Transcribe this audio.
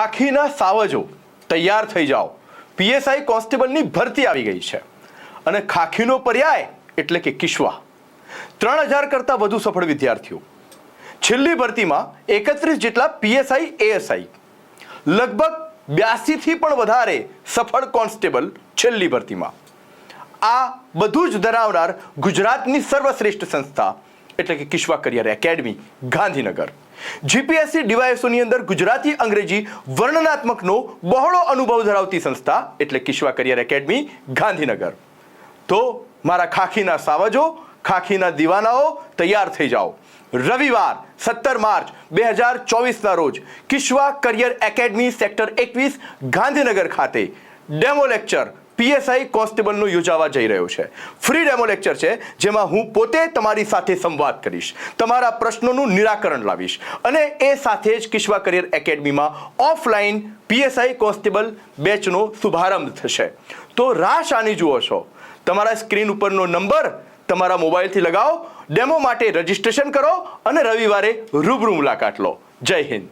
ખાખીના સાવજો તૈયાર થઈ જાઓ. પીએસઆઈ કોન્સ્ટેબલની ભરતી આવી ગઈ છે. અને ખાખીનો પર્યાય એટલે કે કિશ્વા ત્રણ હજાર કરતાં વધુ સફળ વિદ્યાર્થીઓ. છેલ્લી ભરતીમાં એકત્રીસ જેટલા પીએસઆઈ, એએસઆઈ. લગભગ બ્યાસીથી પણ વધારે સફળ કોન્સ્ટેબલ છેલ્લી ભરતીમાં. આ બધું જ ધરાવનાર ગુજરાતની સર્વશ્રેષ્ઠ સંસ્થા એટલે કે Kishva career academy, Gandhinagar. GPSC ડીવાયએસઓની અંદર ગુજરાતી અંગ્રેજી વર્ણનાત્મકનો બહોળો અનુભવ ધરાવતી સંસ્થા એટલે કિશ્વા કરિયર એકેડમી, ગાંધીનગર. તો મારા ખાખીના સાવજો, ખાખીના દીવાનાઓ તૈયાર થઈ જાઓ. રવિવાર, સત્તર માર્ચ બે હજાર ચોવીસના રોજ કિશ્વા કરિયર એકેડમી સેક્ટર એકવીસ ગાંધીનગર ખાતે. ડેમો લેક્ચર પીએસઆઈ કોન્સ્ટેબલનું યોજાવા જઈ રહ્યો છે. ફ્રી ડેમો લેક્ચર છે, જેમાં હું પોતે તમારી સાથે સંવાદ કરીશ, તમારા પ્રશ્નોનું નિરાકરણ લાવીશ અને એ સાથે જ કિશ્વા કરિયર એકેડમીમાં ઓફલાઈન પીએસઆઈ કોન્સ્ટેબલ બેચનો શુભારંભ થશે. તો રાહ શાની જુઓ છો. તમારા સ્ક્રીન ઉપરનો નંબર તમારા મોબાઈલથી લગાવો, ડેમો માટે રજીસ્ટ્રેશન કરો અને રવિવારે રૂબરૂ મુલાકાત લો. જય હિન્દ.